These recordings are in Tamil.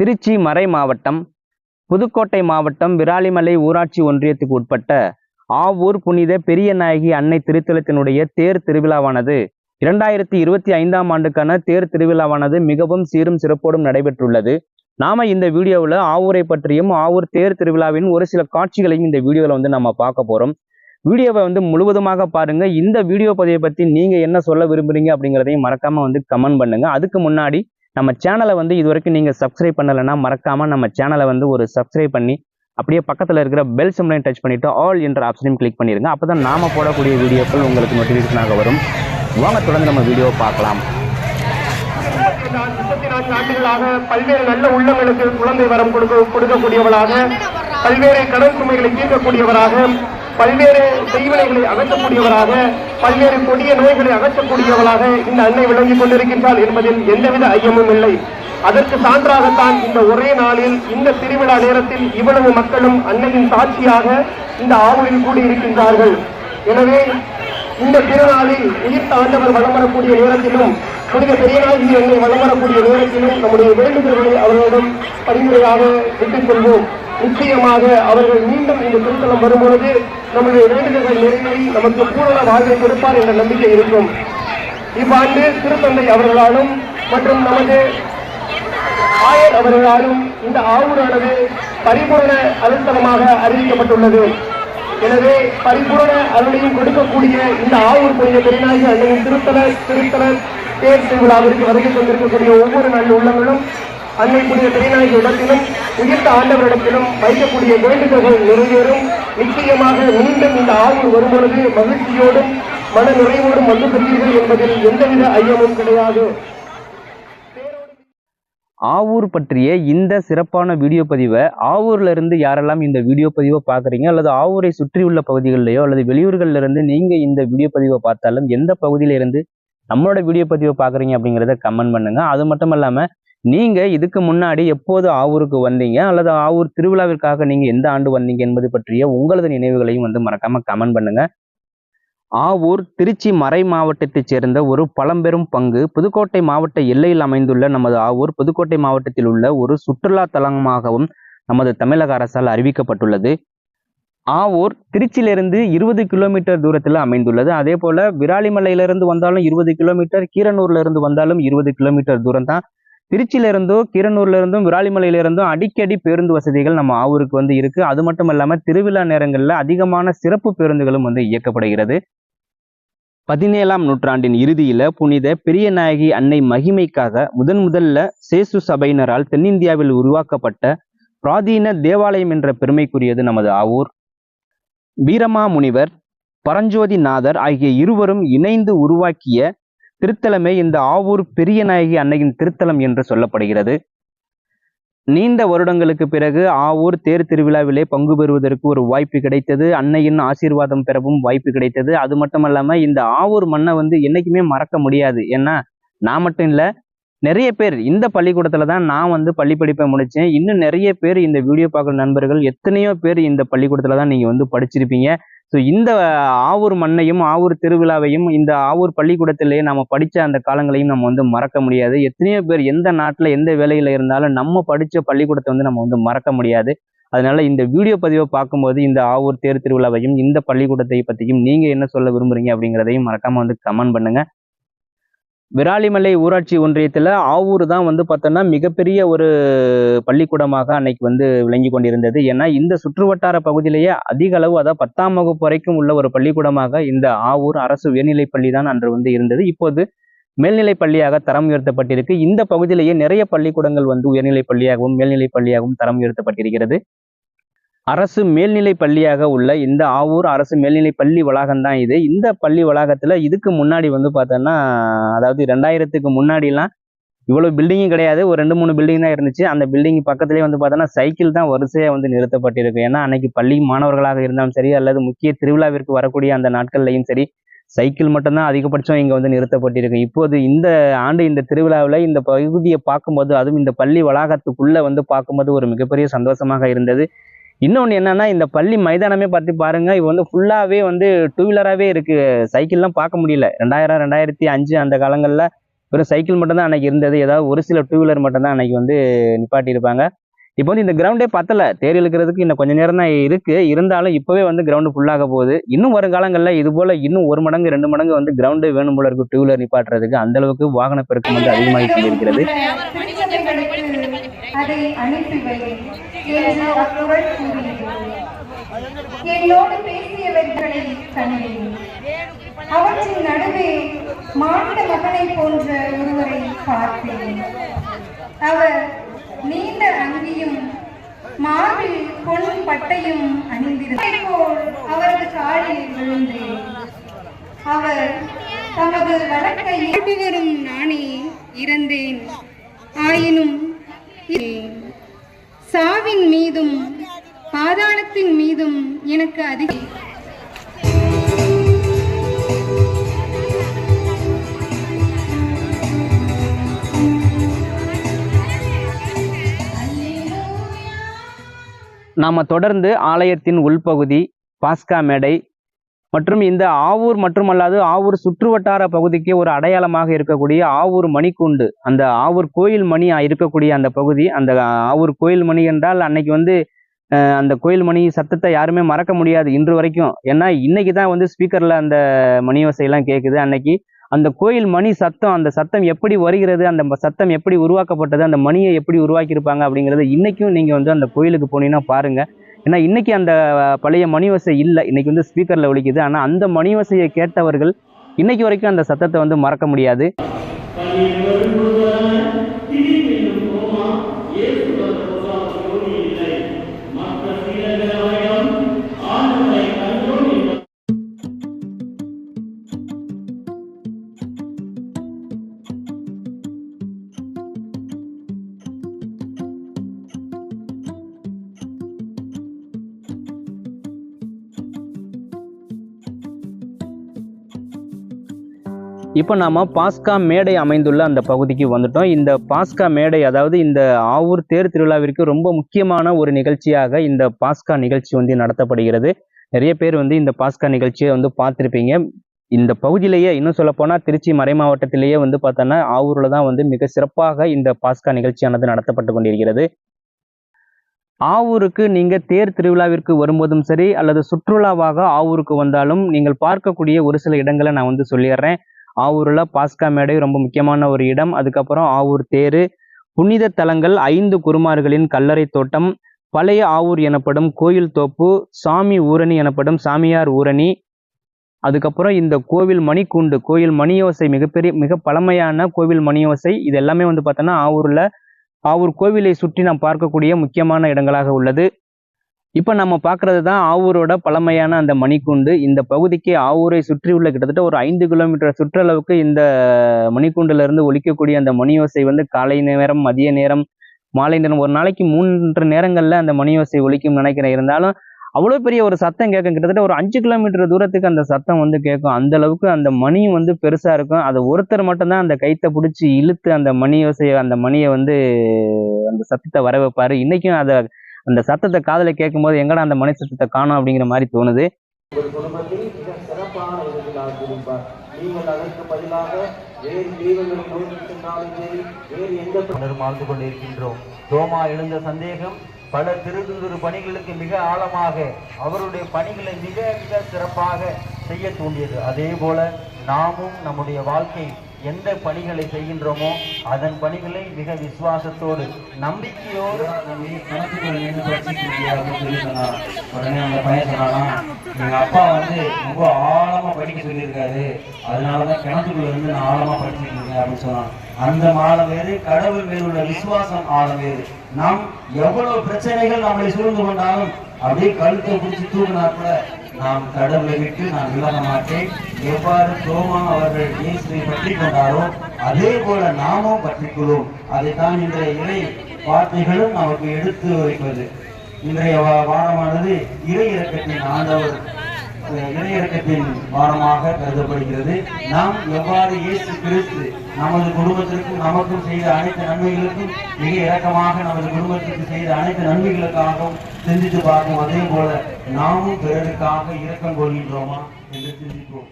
திருச்சி மறை மாவட்டம் புதுக்கோட்டை மாவட்டம் விராலிமலை ஊராட்சி ஒன்றியத்துக்கு உட்பட்ட ஆவூர் புனித பெரிய நாயகி அன்னை திருத்தலத்தினுடைய தேர் திருவிழாவானது இரண்டாயிரத்தி இருபத்தி ஐந்தாம் ஆண்டுக்கான தேர் திருவிழாவானது மிகவும் சீரும் சிறப்போடும் நடைபெற்றுள்ளது. நாம இந்த வீடியோவில் ஆவூரை பற்றியும் ஆவூர் தேர் திருவிழாவின் ஒரு சில காட்சிகளையும் இந்த வீடியோவில் வந்து நம்ம பார்க்க போறோம். வீடியோவை வந்து முழுவதுமாக பாருங்க. இந்த வீடியோ பதிவை பற்றி நீங்க என்ன சொல்ல விரும்புறீங்க அப்படிங்கிறதையும் மறக்காம வந்து கமெண்ட் பண்ணுங்க. அதுக்கு முன்னாடி நம்ம சேனலை வந்து இது வரைக்கும் நீங்க சப்ஸ்கிரைப் பண்ணலைன்னா மறக்காம நம்ம சேனலை வந்து ஒரு சப்ஸ்கிரைப் பண்ணி அப்படியே பக்கத்துல இருக்கிற பெல் சிம்லையும் டச் பண்ணிட்டு ஆல் என்ற ஆப்ஷனையும் கிளிக் பண்ணிருங்க. அப்பதான் நாம போடக்கூடிய வீடியோக்கள் உங்களுக்கு நோட்டிஃபிகேஷனாக வரும். வாங்க தொடர்ந்து நம்ம வீடியோ பார்க்கலாம். ஆண்டுகளாக பல்வேறு நல்ல உள்ளங்களுக்கு குழந்தை வரம் கொடுக்க கொடுக்கக்கூடியவளாக பல்வேறு கடன் சுமைகளை தீர்க்கக்கூடியவராக பல்வேறு செய்வினைகளை அகற்றக்கூடியவராக பல்வேறு கொடிய நோய்களை அகற்றக்கூடியவளாக இந்த அன்னை விளங்கிக் கொண்டிருக்கின்றாள் என்பதில் எந்தவித ஐயமும் இல்லை. அதற்கு சான்றாகத்தான் இந்த ஒரே நாளில் இந்த திருவிழா நேரத்தில் இவ்வளவு மக்களும் அன்னையின் சாட்சியாக இந்த ஆவலில் கூடியிருக்கின்றார்கள். எனவே இந்த திருநாளில் உயிர் தாண்டவர் வளம் வரக்கூடிய நேரத்திலும் புனித பெரியநாயகி என்னை வலம் வரக்கூடிய நேரத்திலும் நம்முடைய வேண்டுதல்களை அவர்களிடம் பரிந்துரையாக விட்டுக் கொள்வோம். நிச்சயமாக அவர்கள் மீண்டும் இந்த திருத்தலம் வரும்பொழுது நம்முடைய வேண்டுதல்கள் நிறைவேறி நமக்கு பூரண வாழ்வை கொடுப்பார் என்ற நம்பிக்கை இருக்கும். இவ்வாண்டு திருத்தந்தை அவர்களாலும் மற்றும் நமது ஆயர் அவர்களாலும் இந்த ஆவூரானது பரிபூரண அருள்தலமாக அறிவிக்கப்பட்டுள்ளது. எனவே பரிபூரண அருளையும் கொடுக்கக்கூடிய இந்த ஆவூர் புனித பெருநாயகி அன்னையின் திருத்தல திருத்தல தேர் திருவிழாவிற்கு வருகை கொண்டிருக்கக்கூடிய ஒவ்வொரு நல்ல உள்ளங்களும் அன்னை புனித பெருநாயகி இடத்திலும் உயிர்த்த ஆண்டவரிடத்திலும் வைக்கக்கூடிய வேண்டுதல்கள் நிறைவேறும். நிச்சயமாக மீண்டும் இந்த ஆய்வு வரும்பொழுது மகிழ்ச்சியோடும் மன நிறைவோடும் வந்து பெறுவீர்கள் என்பதில் எந்தவித ஐயமும் கிடையாது. ஆவூர் பற்றிய இந்த சிறப்பான வீடியோ பதிவை ஆவூர்ல இருந்து யாரெல்லாம் இந்த வீடியோ பதிவை பார்க்குறீங்க அல்லது ஆவூரை சுற்றியுள்ள பகுதிகளிலேயோ அல்லது வெளியூர்களிலிருந்து நீங்கள் இந்த வீடியோ பதிவை பார்த்தாலும் எந்த பகுதியிலிருந்து நம்மளோட வீடியோ பதிவை பார்க்குறீங்க அப்படிங்கிறத கமெண்ட் பண்ணுங்க. அது மட்டும் இல்லாமல் நீங்கள் இதுக்கு முன்னாடி எப்போது ஆவூருக்கு வந்தீங்க? அல்லது ஆவூர் திருவிழாவிற்காக நீங்கள் எந்த ஆண்டு வந்தீங்க என்பது பற்றிய உங்களது நினைவுகளையும் வந்து மறக்காமல் கமெண்ட் பண்ணுங்கள் ஆவூர் திருச்சி மறை மாவட்டத்தைச் சேர்ந்த ஒரு பழம்பெரும் பங்கு புதுக்கோட்டை மாவட்ட எல்லையில் அமைந்துள்ள நமது ஆவூர் புதுக்கோட்டை மாவட்டத்தில் உள்ள ஒரு சுற்றுலா தலமாகவும் நமது தமிழக அரசால் அறிவிக்கப்பட்டுள்ளது. ஆவூர் திருச்சியிலிருந்து இருபது கிலோமீட்டர் தூரத்தில் அமைந்துள்ளது. அதே போல விராலிமலையிலிருந்து வந்தாலும் இருபது கிலோமீட்டர் கீரனூர்ல இருந்து வந்தாலும் இருபது கிலோமீட்டர் தூரம் தான் திருச்சியில கீரனூர்லேருந்தும் விராலிமலையிலிருந்தும் அடிக்கடி பேருந்து வசதிகள் நம்ம ஆவூருக்கு வந்து இருக்கு. அது மட்டும் இல்லாமல் திருவிழா நேரங்களில் அதிகமான சிறப்பு பேருந்துகளும் வந்து இயக்கப்படுகிறது. பதினேழாம் நூற்றாண்டின் இறுதியில புனித பெரிய நாயகி அன்னை மகிமைக்காக முதன் முதல்ல சேசு சபையினரால் தென்னிந்தியாவில் உருவாக்கப்பட்ட பிராதீன தேவாலயம் என்ற பெருமைக்குரியது நமது ஆவூர். வீரமாமுனிவர் பரஞ்சோதி நாதர் ஆகிய இருவரும் இணைந்து உருவாக்கிய திருத்தலமே இந்த ஆவூர் பெரிய நாயகி அன்னையின் திருத்தலம் என்று சொல்லப்படுகிறது. நீண்ட வருடங்களுக்கு பிறகு ஆவூர் தேர் திருவிழாவிலே பங்கு பெறுவதற்கு ஒரு வாய்ப்பு கிடைத்தது. அன்னையின் ஆசீர்வாதம் பெறவும் வாய்ப்பு கிடைத்தது. அது மட்டும் இந்த ஆவூர் மண்ணை வந்து என்னைக்குமே மறக்க முடியாது. ஏன்னா நான் மட்டும் இல்ல நிறைய பேர் இந்த பள்ளிக்கூடத்துல தான் நான் வந்து பள்ளி படிப்பை முடிச்சேன். இன்னும் நிறைய பேர் இந்த வீடியோ பார்க்குற நண்பர்கள் எத்தனையோ பேர் இந்த பள்ளிக்கூடத்துல தான் நீங்க வந்து படிச்சிருப்பீங்க. ஸோ இந்த ஆவூர் மண்ணையும் ஆவூர் திருவிழாவையும் இந்த ஆவூர் பள்ளிக்கூடத்திலேயே நம்ம படித்த அந்த காலங்களையும் நம்ம வந்து மறக்க முடியாது. எத்தனையோ பேர் எந்த நாட்டில் எந்த வேலையில் இருந்தாலும் நம்ம படித்த பள்ளிக்கூடத்தை வந்து நம்ம வந்து மறக்க முடியாது. அதனால இந்த வீடியோ பதிவை பார்க்கும்போது இந்த ஆவூர் தேர் திருவிழாவையும் இந்த பள்ளிக்கூடத்தை பற்றியும் நீங்கள் என்ன சொல்ல விரும்புறீங்க அப்படிங்கிறதையும் மறக்காமல் வந்து கமெண்ட் பண்ணுங்கள் விராலிமலை ஊராட்சி ஒன்றியத்தில் ஆவூர் தான் வந்து பார்த்தோன்னா மிகப்பெரிய ஒரு பள்ளிக்கூடமாக அன்னைக்கு வந்து விளங்கி கொண்டிருந்தது. ஏன்னா இந்த சுற்றுவட்டார பகுதியிலேயே அதிக அளவு அதாவது பத்தாம் வகுப்பு வரைக்கும் உள்ள ஒரு பள்ளிக்கூடமாக இந்த ஆவூர் அரசு உயர்நிலைப் பள்ளி தான் அன்று வந்து இருந்தது. இப்போது மேல்நிலை பள்ளியாக தரம் உயர்த்தப்பட்டிருக்கு. இந்த பகுதியிலேயே நிறைய பள்ளிக்கூடங்கள் வந்து உயர்நிலை பள்ளியாகவும் மேல்நிலை பள்ளியாகவும் தரம் உயர்த்தப்பட்டிருக்கிறது. அரசு மேல்நிலை பள்ளியாக உள்ள இந்த ஆவூர் அரசு மேல்நிலை பள்ளி வளாகம் தான் இது. இந்த பள்ளி வளாகத்துல இதுக்கு முன்னாடி வந்து பார்த்தோன்னா அதாவது ரெண்டாயிரத்துக்கு முன்னாடிலாம் இவ்வளவு பில்டிங்கும் கிடையாது. ஒரு ரெண்டு மூணு பில்டிங் தான் இருந்துச்சு. அந்த பில்டிங் பக்கத்துலேயே வந்து பார்த்தோன்னா சைக்கிள் தான் வரிசையாக வந்து நிறுத்தப்பட்டிருக்கு. ஏன்னா அன்னைக்கு பள்ளி மாணவர்களாக இருந்தாலும் சரி அல்லது முக்கிய திருவிழாவிற்கு வரக்கூடிய அந்த நாட்கள்லையும் சரி சைக்கிள் மட்டும்தான் அதிகபட்சம் இங்கே வந்து நிறுத்தப்பட்டிருக்கு. இப்போது இந்த ஆண்டு இந்த திருவிழாவில் இந்த பகுதியை பார்க்கும்போது அதுவும் இந்த பள்ளி வளாகத்துக்குள்ளே வந்து பார்க்கும்போது ஒரு மிகப்பெரிய சந்தோஷமாக இருந்தது. இன்னொன்று என்னன்னா இந்த பள்ளி மைதானமே பார்த்து பாருங்க இது வந்து ஃபுல்லாகவே வந்து டூ வீலராகவே இருக்கு. சைக்கிள்லாம் பார்க்க முடியல. ரெண்டாயிரம் ரெண்டாயிரத்தி அஞ்சு அந்த காலங்களில் வெறும் சைக்கிள் மட்டும்தான் அன்னைக்கு இருந்தது. ஏதாவது ஒரு சில டூ வீலர் மட்டும்தான் அன்னைக்கு வந்து நிப்பாட்டியிருப்பாங்க. இப்போ வந்து இந்த கிரவுண்டே பத்தல. தேர் இழுக்கிறதுக்கு இன்னும் கொஞ்சம் நேரம் தான் இருக்கு. இருந்தாலும் இப்போவே வந்து கிரவுண்டு ஃபுல்லாக போகுது. இன்னும் வருங்காலங்களில் இது போல இன்னும் ஒரு மடங்கு ரெண்டு மடங்கு வந்து கிரவுண்டு வேணும் போல இருக்கு டூ வீலர் நிப்பாட்டுறதுக்கு. அந்த அளவுக்கு வாகன பெருக்கம் வந்து அதிகமாகி கொண்டிருக்கிறது. அதை அனுப்பி வை என்று அக்குரல் கூறியது. என்னோடு பேசியவர்களை கண்டேன். அவற்றின் நடுவே மாநில மகனை போன்ற ஒருவரை பார்த்தேன். அவர் நீண்ட அங்கியும் மார்பில் பொன் பட்டையும் அணிந்திருந்தார் போல் அவரது காலில் விழுந்தேன். அவர் தமது வழக்கை வரும் நானே இறந்தேன். ஆயினும் சாவின் மீதும் பாதாளத்தின் மீதும் எனக்கு அதிக நாம தொடர்ந்து ஆலயத்தின் உள்பகுதி பாஸ்கா மேடை மற்றும் இந்த ஆவூர் மட்டுமல்லாது ஆவூர் சுற்றுவட்டார பகுதிக்கு ஒரு அடையாளமாக இருக்கக்கூடிய ஆவூர் மணிக்கூண்டு. அந்த ஆவூர் கோயில் மணி இருக்கக்கூடிய அந்த பகுதி அந்த ஆவூர் கோயில் மணி என்றால் அன்னைக்கு வந்து அந்த கோயில் மணி சத்தத்தை யாருமே மறக்க முடியாது இன்று வரைக்கும். ஏன்னா இன்னைக்கு தான் வந்து ஸ்பீக்கர்ல அந்த மணி வசையெல்லாம் கேட்குது அன்னைக்கு அந்த கோயில் மணி சத்தம் அந்த சத்தம் எப்படி வருகிறது அந்த ம- சத்தம் எப்படி உருவாக்கப்பட்டது அந்த மணியை எப்படி உருவாக்கியிருப்பாங்க அப்படிங்கிறது இன்னைக்கும் நீங்கள் வந்து அந்த கோயிலுக்கு போனீங்கன்னா பாருங்கள் ஏன்னா இன்றைக்கி அந்த பழைய மணிவசை இல்லை. இன்றைக்கி வந்து ஸ்பீக்கரில் ஒழிக்குது ஆனால் அந்த மணிவசையை கேட்டவர்கள் இன்றைக்கி வரைக்கும் அந்த சத்தத்தை வந்து மறக்க முடியாது. இப்போ நாம பாஸ்கா மேடை அமைந்துள்ள அந்த பகுதிக்கு வந்துட்டோம். இந்த பாஸ்கா மேடை அதாவது இந்த ஆவூர் தேர் திருவிழாவிற்கு ரொம்ப முக்கியமான ஒரு நிகழ்ச்சியாக இந்த பாஸ்கா நிகழ்ச்சி வந்து நடத்தப்படுகிறது. நிறைய பேர் வந்து இந்த பாஸ்கா நிகழ்ச்சியை வந்து பார்த்துருப்பீங்க. இந்த பகுதியிலேயே இன்னும் சொல்லப்போனால் திருச்சி மறை மாவட்டத்திலேயே வந்து பார்த்தோன்னா ஆவூர்ல தான் வந்து மிக சிறப்பாக இந்த பாஸ்கா நிகழ்ச்சியானது நடத்தப்பட்டு கொண்டிருக்கிறது. ஆவூருக்கு நீங்கள் தேர் திருவிழாவிற்கு வரும்போதும் சரி அல்லது சுற்றுலாவாக ஆவூருக்கு வந்தாலும் நீங்கள் பார்க்கக்கூடிய ஒரு சில இடங்களை நான் வந்து சொல்லிடுறேன். ஆவூரில் பாஸ்கா மேடை ரொம்ப முக்கியமான ஒரு இடம். அதுக்கப்புறம் ஆவூர் தேரு. புனித தலங்கள் ஐந்து குருமார்களின் கல்லறை தோட்டம். பழைய ஆவூர் எனப்படும் கோயில் தோப்பு. சாமி ஊரணி எனப்படும் சாமியார் ஊரணி. அதுக்கப்புறம் இந்த கோவில் மணிக்கூண்டு. கோயில் மணியோசை மிகப்பெரிய மிக பழமையான கோவில் மணியோசை. இது எல்லாமே வந்து பார்த்தோன்னா ஆவூரில் ஆவூர் கோவிலை சுற்றி நாம் பார்க்கக்கூடிய முக்கியமான இடங்களாக உள்ளது. இப்போ நம்ம பார்க்கறது தான் ஆவூரோட பழமையான அந்த மணிக்கூண்டு. இந்த பகுதிக்கு ஆவூரை சுற்றி உள்ள கிட்டத்தட்ட ஒரு ஐந்து கிலோமீட்டர் சுற்றளவுக்கு இந்த மணிக்கூண்டுல இருந்து அந்த மணியோசை வந்து காலை நேரம் மதிய நேரம் மாலை நேரம் ஒரு நாளைக்கு மூன்று நேரங்களில் அந்த மணியோசை ஒழிக்கும் நினைக்கிறேன் இருந்தாலும் அவ்வளோ பெரிய ஒரு சத்தம் கேட்கும். கிட்டத்தட்ட ஒரு அஞ்சு கிலோமீட்டர் தூரத்துக்கு அந்த சத்தம் வந்து கேட்கும். அந்த அளவுக்கு அந்த மணி வந்து பெருசாக இருக்கும். அதை ஒருத்தர் மட்டும்தான் அந்த கைத்தை பிடிச்சி இழுத்து அந்த மணி யோசையை அந்த மணியை வந்து அந்த சத்தத்தை வர வைப்பார். இன்றைக்கும் அதை அந்த சத்தத்தை காதுல கேட்கும்போது எங்கடா அந்த மணி சத்தத்தை காணோம் அப்படிங்கிற மாதிரி தோணுது. உங்கள் குடும்பத்தில் மிக சிறப்பான விதத்தில் இருப்பார் நீங்கள் அதற்கு பதிலாக வேறு தெய்வங்களை நோக்கி சென்றாலும் சரி வேறு எந்த பலரும் வாழ்ந்து கொண்டிருக்கின்றோம். தோமா எழுந்த சந்தேகம் பல திருத்துரு பணிகளுக்கு மிக ஆழமாக அவருடைய பணிகளை மிக மிக சிறப்பாக செய்ய தூண்டியது. அதே போல நாமும் நம்முடைய வாழ்க்கை எந்த பணிகளை செய்கின்றோமோ அதன் பணிகளை மிக விசுவாசத்தோடு நம்பிக்கையோடு சொல்லி உடனே அந்த பையன் சொன்னானா எங்க அப்பா வந்து ரொம்ப ஆழமா படிக்க சொல்லியிருக்காரு. அதனாலதான் கிணத்துக்குள்ள இருந்து நான் ஆழமா படிச்சுட்டு இருக்கேன் அப்படின்னு சொன்னான். அந்த ஆழம் வேறு கடவுள் வேறு உள்ள விசுவாசம் ஆழம் வேறு. நாம் எவ்வளவு பிரச்சனைகள் நம்மளை சூழ்ந்து கொண்டாலும் அப்படியே கழுத்தை பிடிச்சி தூக்கினா கூட நாம் கடவுளை விட்டு நான் விலக மாட்டேன். எவ்வாறு தோமா அவர்கள் இயேசுவை பற்றி கொண்டாரோ அதே போல நாமும் பற்றிக்கொள்வோம் அதைத்தான் இன்றைய இறை வார்த்தைகளும் நமக்கு எடுத்து வைப்பது இன்றைய வா- வாரமானது இறை இறக்கத்தின் ஆண்டவர் அஹ், வாரமாக கருதப்படுகிறது. நாம் எவ்வாறு இயேசு கிறிஸ்து நமது குடும்பத்திற்கும் நமக்கும் செய்த அனைத்து நன்மைகளுக்கும் மிக இறக்கமாக நமது குடும்பத்திற்கு செய்த அனைத்து நன்மைகளுக்காகவும் சிந்தித்து பார்க்கும் அதே போல நாமும் பிறருக்காக இரக்கம் கொள்கின்றோமா என்று சிந்திப்போம்.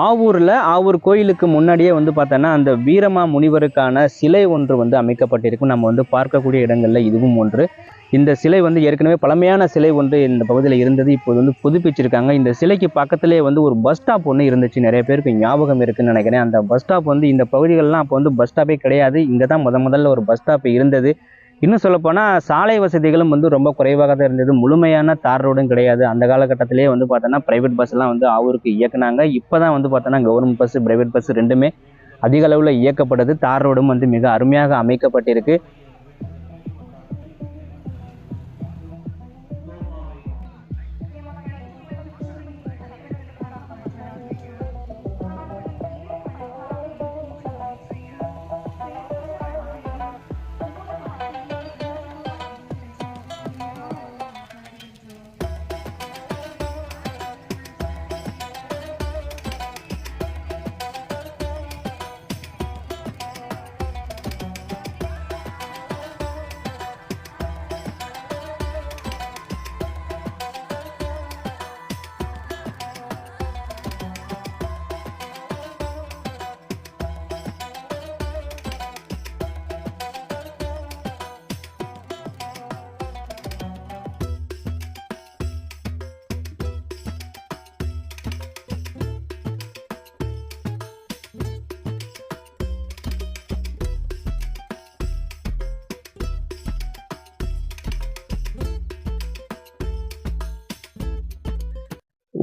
ஆவூரில் ஆவூர் கோயிலுக்கு முன்னாடியே வந்து பார்த்தோன்னா அந்த வீரமா முனிவருக்கான சிலை ஒன்று வந்து அமைக்கப்பட்டிருக்கும். நம்ம வந்து பார்க்கக்கூடிய இடங்களில் இதுவும் ஒன்று. இந்த சிலை வந்து ஏற்கனவே பழமையான சிலை ஒன்று இந்த பகுதியில் இருந்தது இப்போது வந்து புதுப்பிச்சிருக்காங்க. இந்த சிலைக்கு பக்கத்திலே வந்து ஒரு பஸ் ஸ்டாப் ஒன்று இருந்துச்சு. நிறைய பேருக்கு ஞாபகம் இருக்குன்னு நினைக்கிறேன். அந்த பஸ் ஸ்டாப் வந்து இந்த பகுதிகளெலாம் அப்போ வந்து பஸ் ஸ்டாப்பே கிடையாது. இங்கே தான் முத முதல்ல ஒரு பஸ் ஸ்டாப் இருந்தது. இன்னும் சொல்லப்போனால் சாலை வசதிகளும் வந்து ரொம்ப குறைவாக தான் இருந்தது. முழுமையான தார் ரோடும் கிடையாது. அந்த காலகட்டத்திலே வந்து பார்த்தோன்னா ப்ரைவேட் பஸ்லாம் வந்து ஆவூருக்கு இயக்குனாங்க. இப்போ தான் வந்து பார்த்தோன்னா கவர்மெண்ட் பஸ் ப்ரைவேட் பஸ் ரெண்டுமே அதிக அளவில் இயக்கப்படுது தார் ரோடும் வந்து மிக அருமையாக அமைக்கப்பட்டிருக்கு.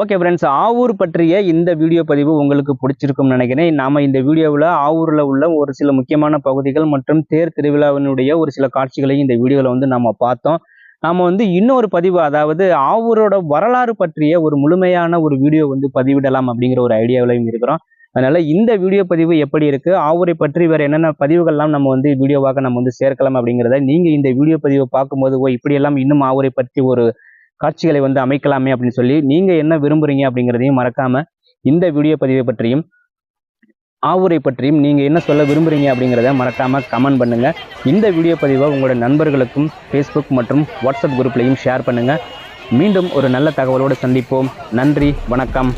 ஓகே ஃப்ரெண்ட்ஸ் ஆவூர் பற்றிய இந்த வீடியோ பதிவு உங்களுக்கு பிடிச்சிருக்கும்னு நினைக்கிறேன். நாம இந்த வீடியோவில் ஆவூரில் உள்ள ஒரு சில முக்கியமான பகுதிகள் மற்றும் தேர் திருவிழாவினுடைய ஒரு சில காட்சிகளையும் இந்த வீடியோவில் வந்து நாம பார்த்தோம். நாம வந்து இன்னொரு பதிவு அதாவது ஆவூரோட வரலாறு பற்றிய ஒரு முழுமையான ஒரு வீடியோ வந்து பதிவிடலாம் அப்படிங்கிற ஒரு ஐடியாவிலையும் இருக்கிறோம். அதனால இந்த வீடியோ பதிவு எப்படி இருக்கு ஆவூரை பற்றி வேற என்னென்ன பதிவுகள்லாம் நம்ம வந்து வீடியோவாக நம்ம வந்து சேர்க்கலாம் அப்படிங்கிறத நீங்க இந்த வீடியோ பதிவை பார்க்கும்போது ஓ இப்படியெல்லாம் இன்னும் ஆவூரை பற்றி ஒரு காட்சிகளை வந்து அமைக்கலாமே அப்படின்னு சொல்லி நீங்கள் என்ன விரும்புகிறீங்க அப்படிங்கிறதையும் மறக்காமல் இந்த வீடியோ பதிவை பற்றியும் ஆவுரை பற்றியும் நீங்கள் என்ன சொல்ல விரும்புறீங்க அப்படிங்கிறத மறக்காமல் கமெண்ட் பண்ணுங்கள் இந்த வீடியோ பதிவை உங்களோட நண்பர்களுக்கும் ஃபேஸ்புக் மற்றும் வாட்ஸ்அப் குரூப்லையும் ஷேர் பண்ணுங்கள் மீண்டும் ஒரு நல்ல தகவலோடு சந்திப்போம். நன்றி வணக்கம்.